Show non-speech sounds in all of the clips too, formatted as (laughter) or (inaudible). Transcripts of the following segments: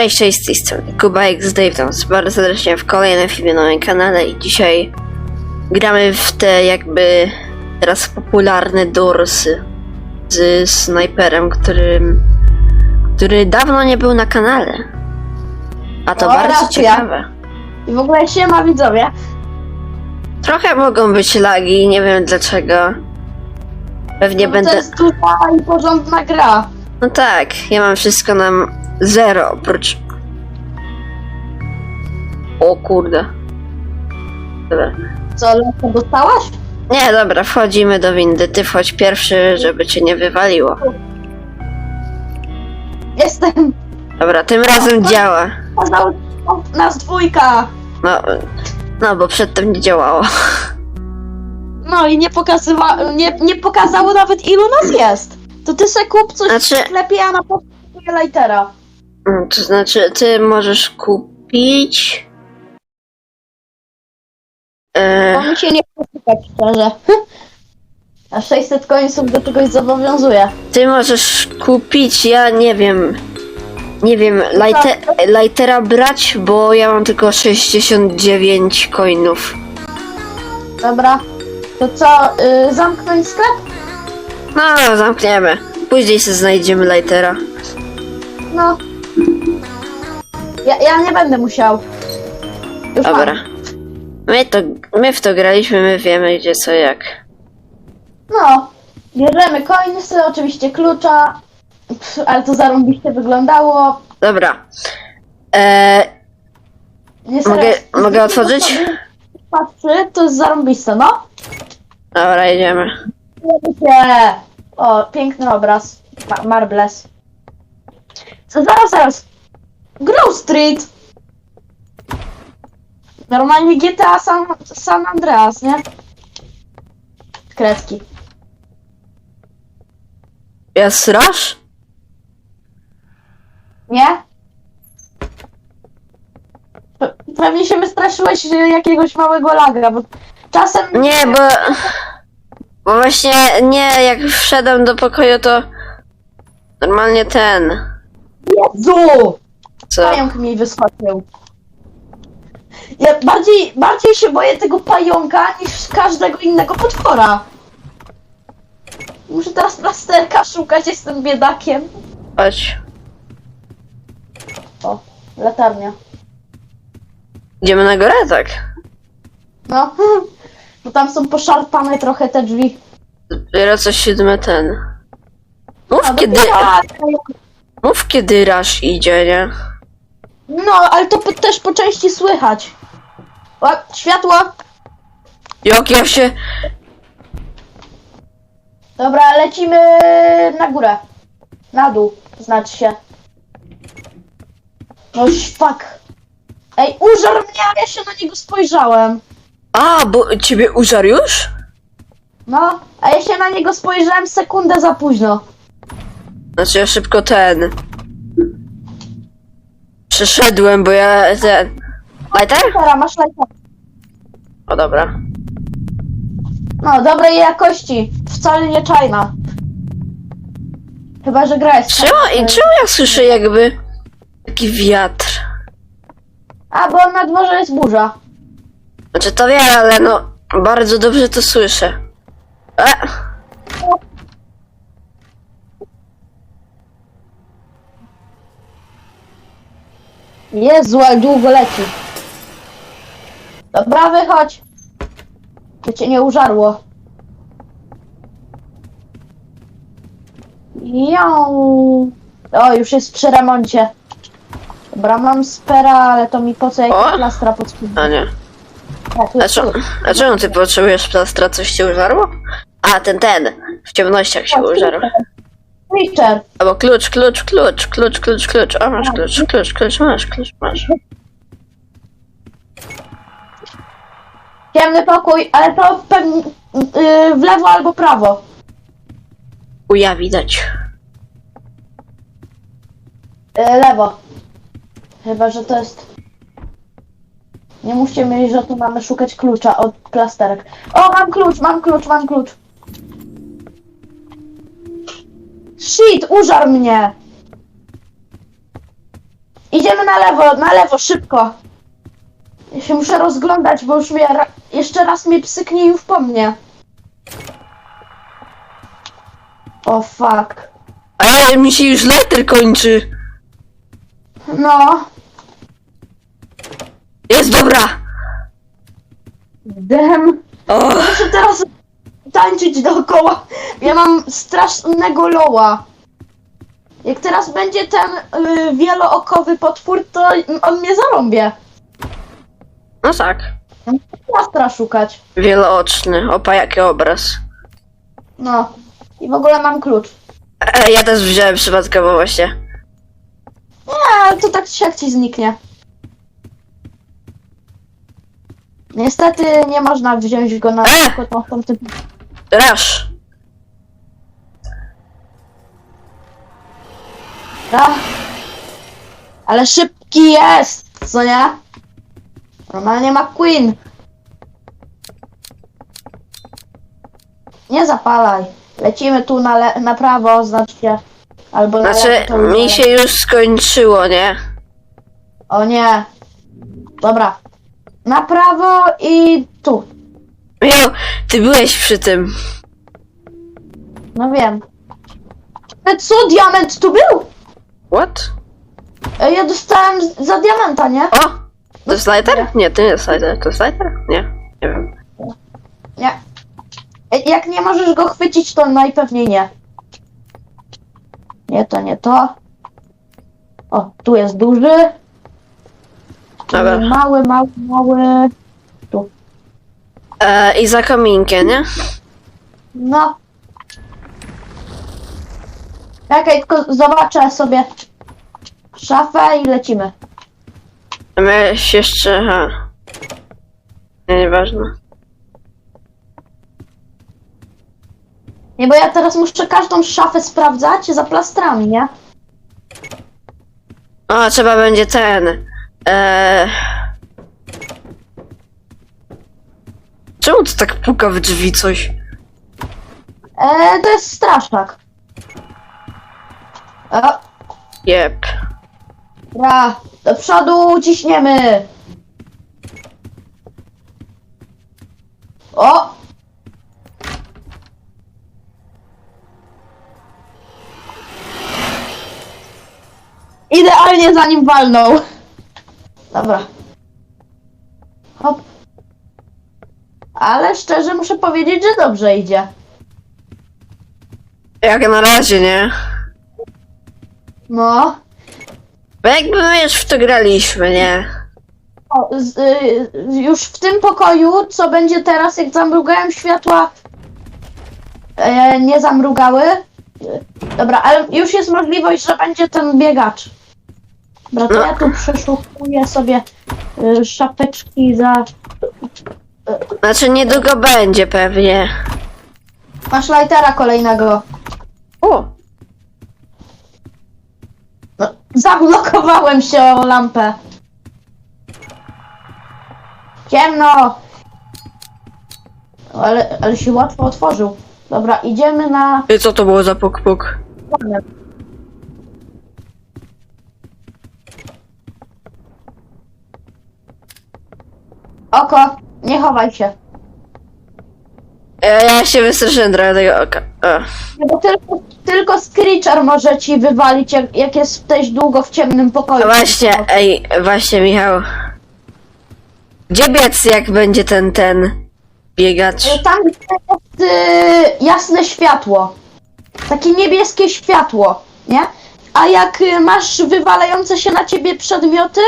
Cześć, cześć, z tej strony Kuba X Dave, bardzo serdecznie w kolejnym filmie na moim kanale i dzisiaj gramy w te jakby teraz popularne dorsy z snajperem, którym, który dawno nie był na kanale. A to O, bardzo racja. ciekawe. I w ogóle siema widzowie. Trochę mogą być lagi, nie wiem dlaczego. Pewnie No, będę... To jest duża i porządna gra. No tak, ja mam wszystko na zero, oprócz... O kurde. Dobra. Co, lecę dostałaś? Nie, dobra, wchodzimy do windy. Ty wchodź pierwszy, żeby cię nie wywaliło. Jestem. Dobra, tym razem działa. Pokazał nas dwójka. No, no bo przedtem nie działało. No i nie, pokazywa, nie, nie pokazało nawet ilu nas jest. To ty se kup coś Znaczy- w sklepie, a na początku lightera. Mm, To znaczy, ty możesz kupić... Bo E, mi się nie chce szukać szczerze. (laughs) A 600 końców do czegoś zobowiązuje. ty możesz kupić, ja nie wiem... Nie wiem, lighte, lightera brać, bo ja mam tylko 69 coinów. Dobra. To co, y, zamknąć sklep? No, zamkniemy. Później sobie znajdziemy lightera. No. Ja, ja nie będę musiał. Już Dobra. Mam. My, to, my w to graliśmy, my wiemy gdzie co jak. No. Bierzemy coinsy, oczywiście klucza. Pff, ale to zarąbiście wyglądało. Dobra. E, Nie Mogę- serio, mogę otworzyć? Patrzy, to jest zarąbiste, no. dobra, jedziemy. O, piękny obraz. Ma Marbles. Co, zaraz, zaraz. Grove Street. Normalnie GTA San, San Andreas, nie? Kredki. Jest rush? Nie? Pe- Pewnie się wystraszyłeś y, jakiegoś małego laga, bo czasem... Nie, bo... Bo właśnie nie, jak wszedłem do pokoju to... Normalnie ten... Jezu! Co? Pająk mi wyskoczył. Ja bardziej, bardziej się boję tego pająka niż każdego innego potwora. Muszę teraz plasterka szukać, jestem biedakiem. Chodź. O, latarnia. Idziemy na górę, tak? No, (laughs) bo tam są poszarpane trochę te drzwi. Dopiero co siódmy ten... Mów A, kiedy... dopiero- Mów kiedy rush idzie, nie? No, ale to po, też po części słychać. O, światło! Jak ja się... Dobra, lecimy na górę. Na dół, znaczy się. No fuck. Ej, użar mnie, a ja się na niego spojrzałem. A, bo ciebie użar już? No, a ja się na niego spojrzałem sekundę za późno. Znaczy ja szybko ten... Przeszedłem, bo ja ten... Lighter? Teraz masz lajka. O dobra. No, dobrej jakości. Wcale nie czajna. Chyba, że gra jest... Czemu, i czemu ja słyszę jakby taki wiatr? A, bo na dworze jest burza. Znaczy to wiem, ale no bardzo dobrze to słyszę. E, Jezu, ale długo leci. Dobra, wychodź. To cię nie użarło. Ją. O, już jest przy remoncie. Dobra, mam spera, ale to mi po co O! jak plastra pod spodem. a nie. Tak, A, a czemu ty potrzebujesz plastra? Coś cię użarło? A, ten, ten. W ciemnościach się użarł. Creature. Albo klucz, klucz, klucz, klucz, klucz, klucz. O, masz klucz, klucz, klucz, masz, klucz, masz. Ciemny pokój, ale to pewnie yy, w lewo albo prawo. Uja, widać. Yy, lewo. Chyba, że to jest... Nie musicie mieć, że tu mamy szukać klucza od plasterek. O, mam klucz, mam klucz, mam klucz. Shit, użar mnie! Idziemy na lewo, na lewo, szybko. Ja się muszę rozglądać, bo już mnie ra- jeszcze raz mnie psyknie już po mnie. O fuck. A mi się już letter kończy. No, Jest dobra. dem. O, Muszę teraz tańczyć dookoła. Ja mam strasznego loła. Jak teraz będzie ten y, wielookowy potwór, to on mnie zarąbie. no tak. Plastra szukać. Wielooczny. Opa, jaki obraz. No. I w ogóle mam klucz. E, ja też wziąłem przypadkowo właśnie. Nie, ale to tak siak ci zniknie. Niestety nie można wziąć go na E! przykład na tamtym... Rasz. A. Ale szybki jest, co nie? Normalnie ma Queen. Nie zapalaj. Lecimy tu na, le- na prawo, znacznie. Albo na Znaczy, lewo, to mi się już skończyło, nie? O nie. Dobra. Na prawo i tu. Miał, ty byłeś przy tym. No wiem. E, Co, diament tu był? What? E, Ja dostałem z- za diamenta, nie? O! To jest lighter? Nie, to nie jest lighter. To jest lighter? Nie. Nie wiem. Nie. E, Jak nie możesz go chwycić, to najpewniej nie. Nie, to nie to. O, tu jest duży. Dobra. Mały, mały, mały. E, I za kominkiem, nie? No. Czekaj, tylko zobaczę sobie szafę i lecimy. A Miałeś jeszcze... Aha. Nie, nieważne. Nie, bo ja teraz muszę każdą szafę sprawdzać za plastrami, nie? O, trzeba będzie ten. E... Czemu to tak puka w drzwi coś? E, to jest straszak. O, Jep. Dobra, do przodu ciśniemy. O! Idealnie za nim walnął. Dobra. Hop. Ale szczerze muszę powiedzieć, że dobrze idzie. Jak na razie, nie? No. Bo jakby my już w to graliśmy, nie? O, z, y, już w tym pokoju, co będzie teraz, jak zamrugałem światła, e, nie zamrugały. Dobra, ale już jest możliwość, że będzie ten biegacz. Dobra, to ja tu przeszukuję sobie y, szapeczki za... Znaczy niedługo będzie pewnie. Masz lightera kolejnego. O! No, zablokowałem się o lampę. Ciemno! Ale, ale się łatwo otworzył. Dobra, idziemy na... I co to było za puk puk? Oko, nie chowaj się. Ja, ja się wystraszyłem trochę tego oka. O. Nie, Bo tylko, tylko Screecher może ci wywalić, jak, jak jesteś długo w ciemnym pokoju. A właśnie, ej, właśnie Michał. Gdzie biec jak będzie ten, ten biegacz? Y, Tam gdzie jest y, jasne światło. Takie niebieskie światło, nie? A jak y, masz wywalające się na ciebie przedmioty,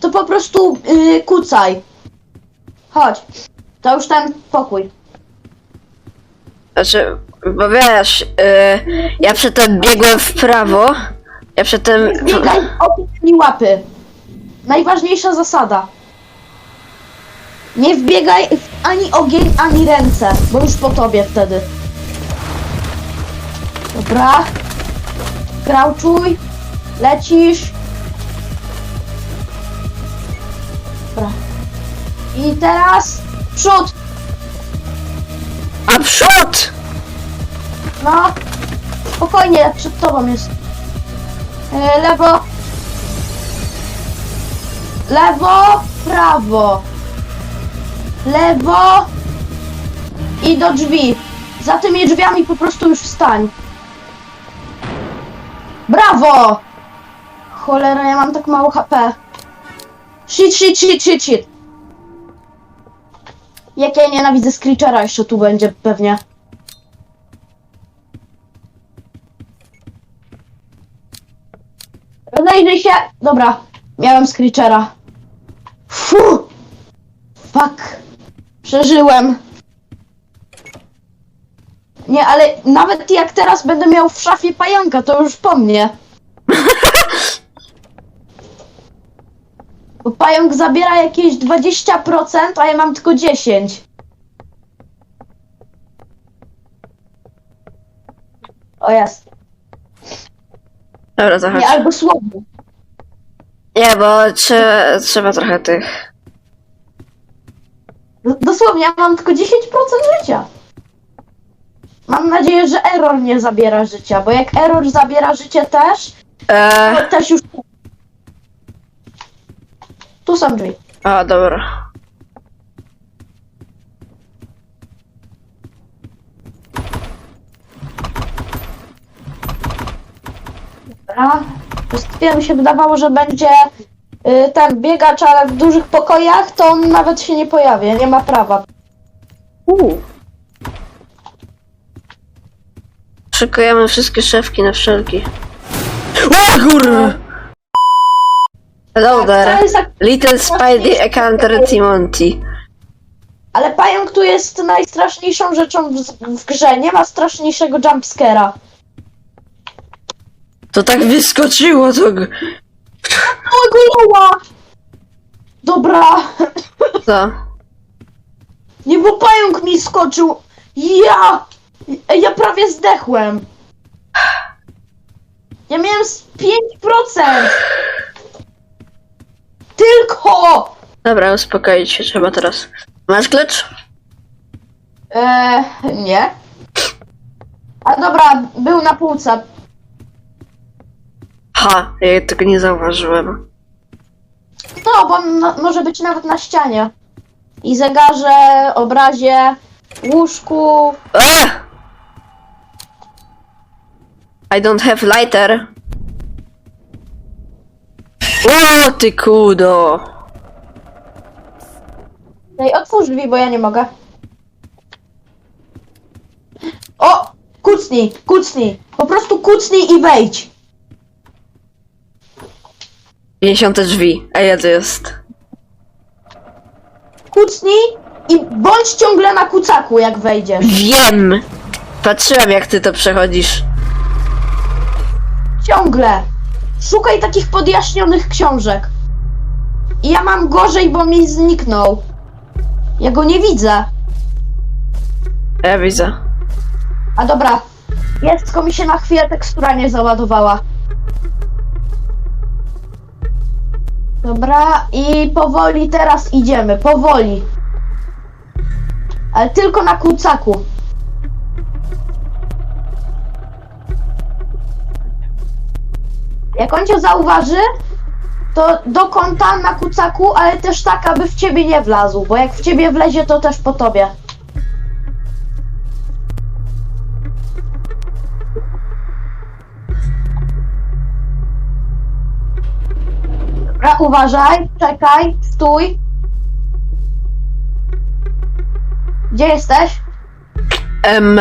to po prostu y, kucaj. Chodź. To już ten pokój. Znaczy, bo wiesz, y, ja przedtem biegłem w prawo. Ja przedtem... Biegaj opiekami łapy. Najważniejsza zasada. Nie wbiegaj w ani ogień, ani ręce, bo już po tobie wtedy. Dobra. Krauczuj. Lecisz. Dobra. I teraz przód. A przód! No. Spokojnie, przed tobą jest. E, lewo. lewo, prawo. Lewo i do drzwi. Za tymi drzwiami po prostu już wstań. Brawo! Cholera, ja mam tak mało HP. Shit, shit, shit, shit, shit. Jak ja nienawidzę Screechera jeszcze tu będzie pewnie. Rozejrzyj się! Dobra, miałem Screechera. Fu! Fuck. Przeżyłem. Nie, ale nawet jak teraz będę miał w szafie pająka, to już po mnie. Bo pająk zabiera jakieś 20%, a ja mam tylko 10. O jest. Dobra, zachodź. Nie, albo słowo. Nie, bo trzeba, trzeba trochę tych. Dosłownie, ja mam tylko 10% życia. Mam nadzieję, że error nie zabiera życia, bo jak error zabiera życie też, Eee, to też już... Tu są drzwi. a dobra. Dobra. Chwilę mi się wydawało, że będzie y, ten biegacz, ale w dużych pokojach to on nawet się nie pojawi, nie ma prawa. Uuu. Szykujemy wszystkie szefki na wszelki. O kurwa! Hello there. jest jak... Little Spidey Encounter Timonti. Ale pająk tu jest najstraszniejszą rzeczą w, w grze, nie ma straszniejszego jumpscare'a. To tak wyskoczyło to... g-! Dobra, Co? nie bo pająk mi skoczył. Ja! Ja prawie zdechłem. Ja miałem z 5%. Tylko! Dobra, uspokoić się trzeba teraz. Masz klucz? Eee, nie. A dobra, był na półce. Ha, ja tego nie zauważyłem. No, bo on na, może być nawet na ścianie. I zegarze, obrazie, łóżku. Eee! I don't have lighter. O, ty kudo! Ej, otwórz drzwi, bo ja nie mogę. O! Kucnij, kucnij. Po prostu kucnij i wejdź. 50 drzwi. A ja to jest. Kucnij i bądź ciągle na kucaku, jak wejdziesz. Wiem! Patrzyłem jak ty to przechodzisz. Ciągle. Szukaj takich podjaśnionych książek. I ja mam gorzej, bo mi zniknął. Ja go nie widzę. Ja widzę. A dobra. Jest, tylko mi się na chwilę tekstura nie załadowała. Dobra, i powoli teraz idziemy, powoli. Ale tylko na kucaku. Jak on cię zauważy, to do kąta na kucaku, ale też tak, aby w ciebie nie wlazł, bo jak w ciebie wlezie, to też po tobie. Dobra, uważaj, czekaj, stój. Gdzie jesteś? M.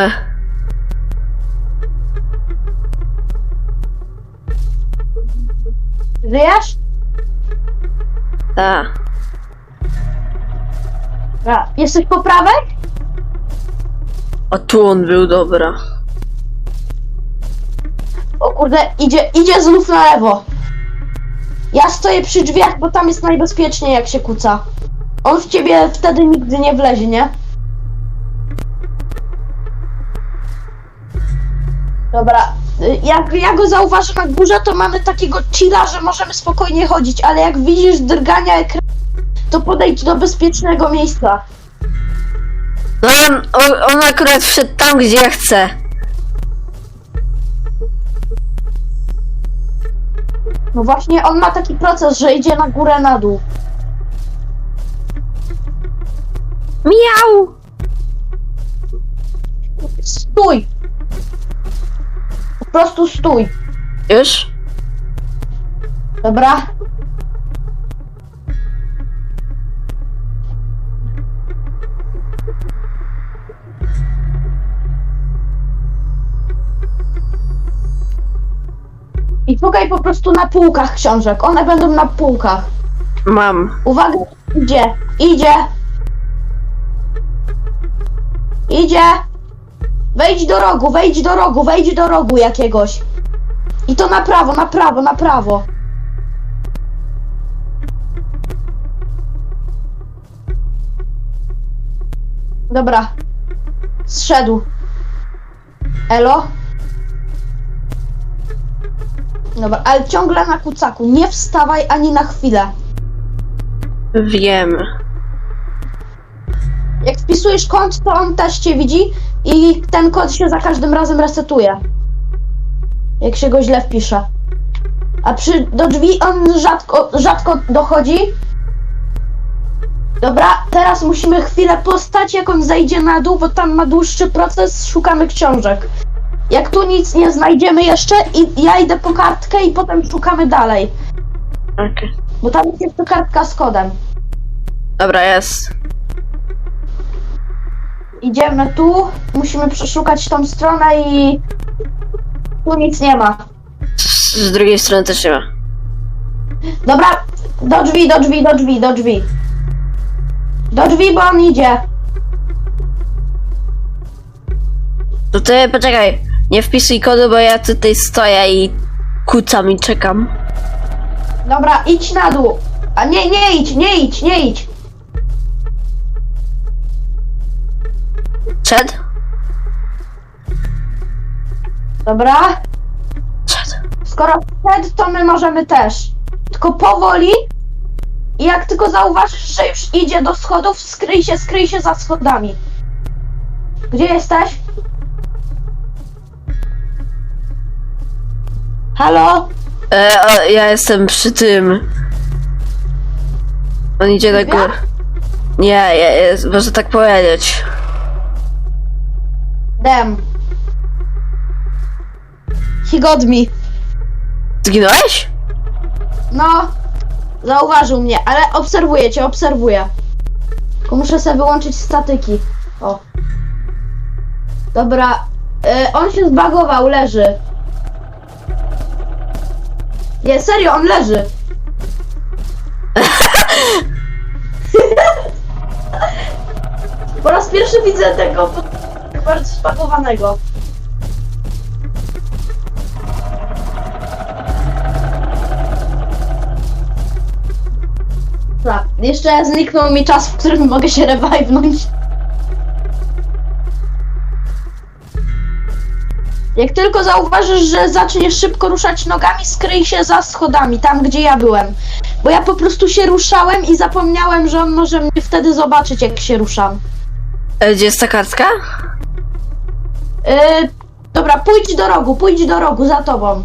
Żyjesz? Ta. Dobra, jesteś po prawej? O tu on był, dobra. O kurde, idzie, idzie znów na lewo. Ja stoję przy drzwiach, bo tam jest najbezpieczniej jak się kuca. On w ciebie wtedy nigdy nie wlezie, nie? Dobra, jak ja go zauważę na górze, to mamy takiego chilla, że możemy spokojnie chodzić, ale jak widzisz drgania ekranu, to podejdź do bezpiecznego miejsca. No on, on akurat wszedł tam, gdzie ja chcę. No właśnie, on ma taki proces, że idzie na górę, na dół. Miau! Stój! Po prostu stój. Już? Dobra? I szukaj po prostu na półkach książek. One będą na półkach. Mam. Uwaga, idzie, idzie. Idzie. Wejdź do rogu, wejdź do rogu, wejdź do rogu jakiegoś. I to na prawo, na prawo, na prawo. Dobra. Zszedł. Elo? Dobra, ale ciągle na kucaku. Nie wstawaj ani na chwilę. Wiem. Jak wpisujesz kod, to on też cię widzi i ten kod się za każdym razem resetuje. Jak się go źle wpisze. A przy do drzwi on rzadko, rzadko dochodzi. Dobra, teraz musimy chwilę postać, jak on zejdzie na dół, bo tam ma dłuższy proces, szukamy książek. Jak tu nic nie znajdziemy jeszcze, i ja idę po kartkę i potem szukamy dalej. Okej. Bo tam jest jeszcze kartka z kodem. Dobra, jest. Idziemy tu, musimy przeszukać tą stronę i tu nic nie ma. Z, drugiej strony też nie ma. Dobra, do drzwi, do drzwi, do drzwi, do drzwi. Do drzwi, bo on idzie. To ty poczekaj. Nie wpisuj kodu, bo ja tutaj stoję i kucam i czekam. Dobra, idź na dół. A nie, nie idź, nie idź, nie idź. Szedł? Dobra, Szedł. skoro wszedł, to my możemy też. Tylko powoli. I jak tylko zauważysz, że już idzie do schodów, skryj się, skryj się za schodami. Gdzie jesteś? Halo? E, o, ja jestem przy tym. On idzie do góry. Nie, ja, może tak powiedzieć. Dem. He got me. Zginąłeś? No, zauważył mnie, ale obserwuję cię, obserwuję. Tylko muszę sobie wyłączyć statyki. O. Dobra, y, on się zbagował, leży. Nie, serio, on leży. (laughs) Po raz pierwszy widzę tego bardzo zbagowanego. Tak, jeszcze zniknął mi czas, w którym mogę się revivenąć. Jak tylko zauważysz, że zaczniesz szybko ruszać nogami, skryj się za schodami, tam gdzie ja byłem. Bo ja po prostu się ruszałem i zapomniałem, że on może mnie wtedy zobaczyć, jak się ruszam. E, gdzie jest ta kartka? Yy, dobra, pójdź do rogu, pójdź do rogu za tobą.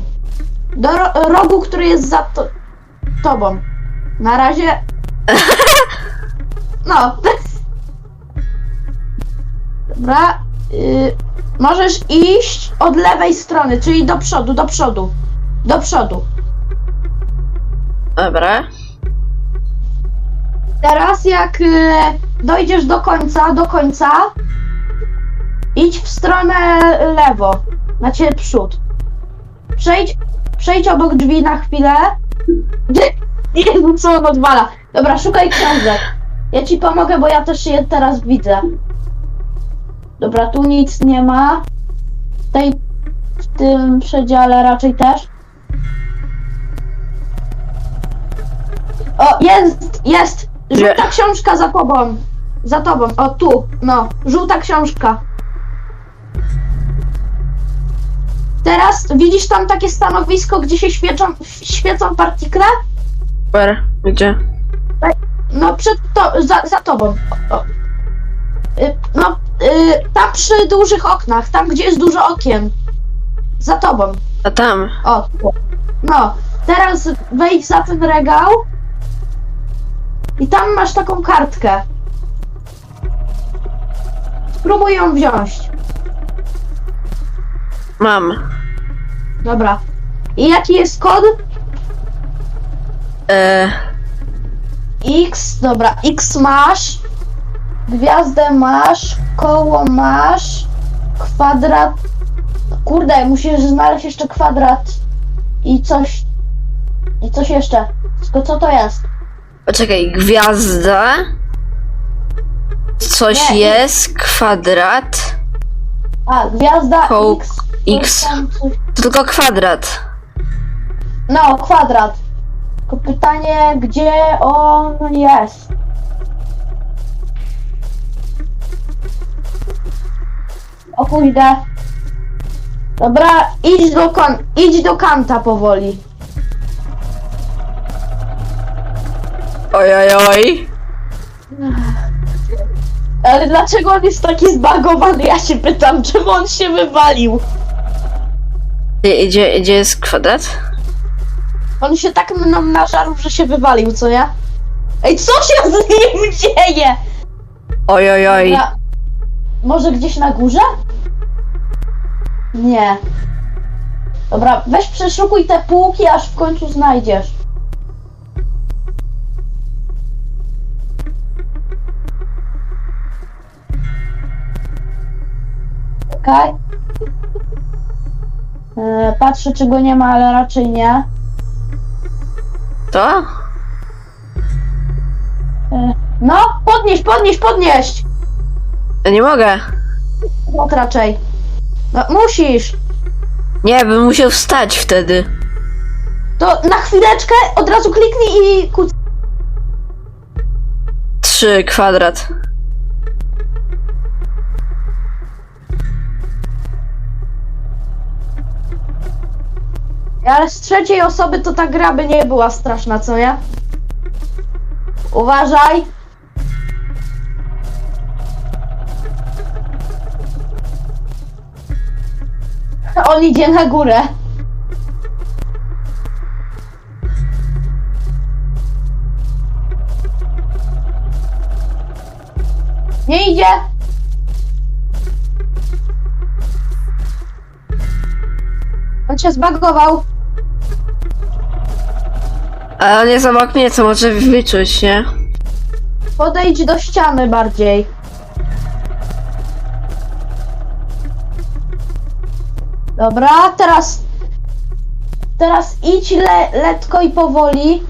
Do ro rogu, który jest za to tobą. Na razie. (laughs) No. Dobra. Yy, możesz iść od lewej strony, czyli do przodu, do przodu. Do przodu. Dobra. Teraz jak y, dojdziesz do końca, do końca, idź w stronę lewo, znaczy przód. Przejdź, przejdź obok drzwi na chwilę. (laughs) Jezu, co on odwala. Dobra, szukaj książek. Ja ci pomogę, bo ja też je teraz widzę. Dobra, tu nic nie ma. W, tej, w tym przedziale raczej też. O, jest, jest! Żółta książka za tobą. Za tobą, o tu, no, żółta książka. Teraz widzisz tam takie stanowisko, gdzie się świecą, świecą partikle? Super. Gdzie? No przed to, za, za tobą. O. Y, No, y, tam przy dużych oknach, tam gdzie jest dużo okien. Za tobą. A tam. O, tu. no. Teraz wejdź za ten regał. I tam masz taką kartkę. Spróbuj ją wziąć. Mam. Dobra. I jaki jest kod? E, X, dobra, X masz, gwiazdę masz, koło masz, kwadrat. Kurde, musisz znaleźć jeszcze kwadrat i coś. I coś jeszcze. Tylko co to jest? poczekaj, gwiazda. Coś Nie, jest, kwadrat. A, gwiazda X. X. To tylko kwadrat. No, kwadrat. Tylko pytanie, gdzie on jest? O kurde. Dobra, idź do kon, idź do kanta powoli. Oj, oj, oj. Ale dlaczego on jest taki zbagowany? Ja się pytam, czemu on się wywalił? Gdzie, gdzie, gdzie jest kwadrat? On się tak mną nażarł, że się wywalił, co nie? Ej, co się z nim dzieje? Oj, oj, oj. Dobra. Może gdzieś na górze? Nie. Dobra, weź przeszukuj te półki, aż w końcu znajdziesz. Okej. E, Patrzę, czy go nie ma, ale raczej nie. To? E, No, podnieś, podnieś, podnieść! Ja nie mogę. No, raczej. No, musisz. Nie, bym musiał wstać wtedy. To na chwileczkę od razu kliknij i kuc... Trzy kwadrat. Ale z trzeciej osoby to ta gra by nie była straszna, co nie? Uważaj. On idzie na górę. Nie idzie. On się zbagował. A on jest obok mnie, co może wyczuć, nie? Podejdź do ściany bardziej. Dobra, teraz. Teraz idź le, letko i powoli.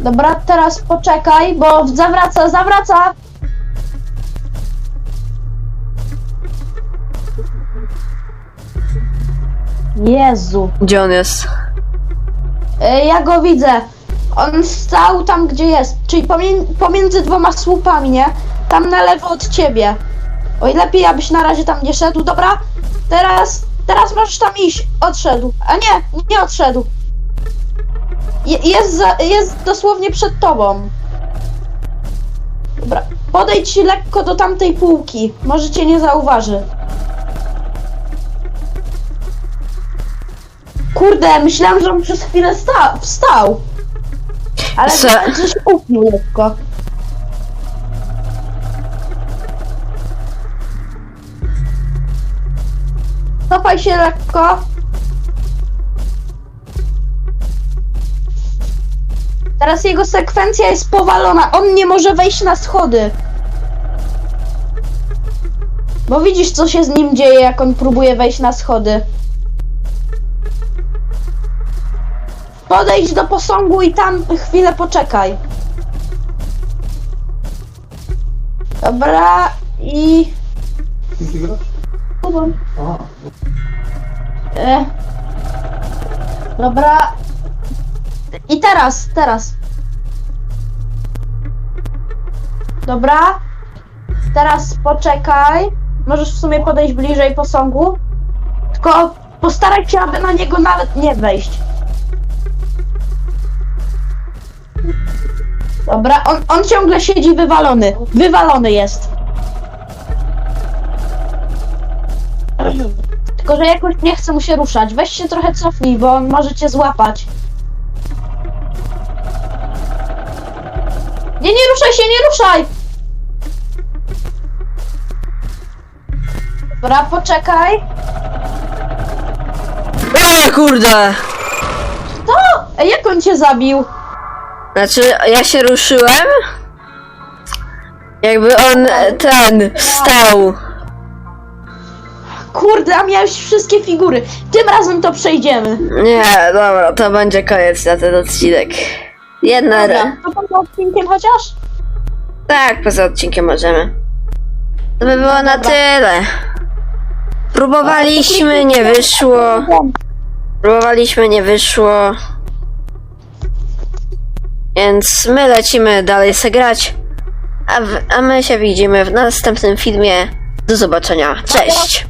Dobra, teraz poczekaj, bo zawraca, zawraca. Jezu. Gdzie on jest? E, Ja go widzę. On stał tam, gdzie jest, czyli pomiędzy dwoma słupami, nie? Tam na lewo od ciebie. Oj, lepiej abyś na razie tam nie szedł, dobra? Teraz, teraz możesz tam iść. Odszedł. A nie, nie odszedł. Je- jest, za, jest dosłownie przed tobą. Dobra, podejdź lekko do tamtej półki. Może cię nie zauważy. Kurde, myślałam, że on przez chwilę sta- wstał. Ale Se- coś upnił lekko. Cofaj się lekko. Teraz jego sekwencja jest powalona. On nie może wejść na schody. Bo widzisz, co się z nim dzieje, jak on próbuje wejść na schody. Podejdź do posągu i tam chwilę poczekaj. Dobra, i... E, dobra. I teraz, teraz. Dobra. Teraz poczekaj. Możesz w sumie podejść bliżej posągu. Tylko postaraj się, aby na niego nawet nie wejść. Dobra, on, on ciągle siedzi wywalony. Wywalony jest. Tylko, że jakoś nie chce mu się ruszać. Weź się trochę cofnij, bo on może cię złapać. Nie, nie ruszaj się, nie ruszaj! Dobra, poczekaj. O kurde! To! Ej, jak on cię zabił? Znaczy, ja się ruszyłem. Jakby on e, ten wstał. Kurde, a miałeś wszystkie figury. Tym razem to przejdziemy. Nie, dobra, to będzie koniec na ten odcinek. Jedna. Dobra, to poza odcinkiem chociaż? Tak, poza odcinkiem możemy. To by było na Dobra. tyle. Próbowaliśmy, nie wyszło. Próbowaliśmy, nie wyszło. Więc my lecimy dalej se grać, a, w, a my się widzimy w następnym filmie. Do zobaczenia. Cześć!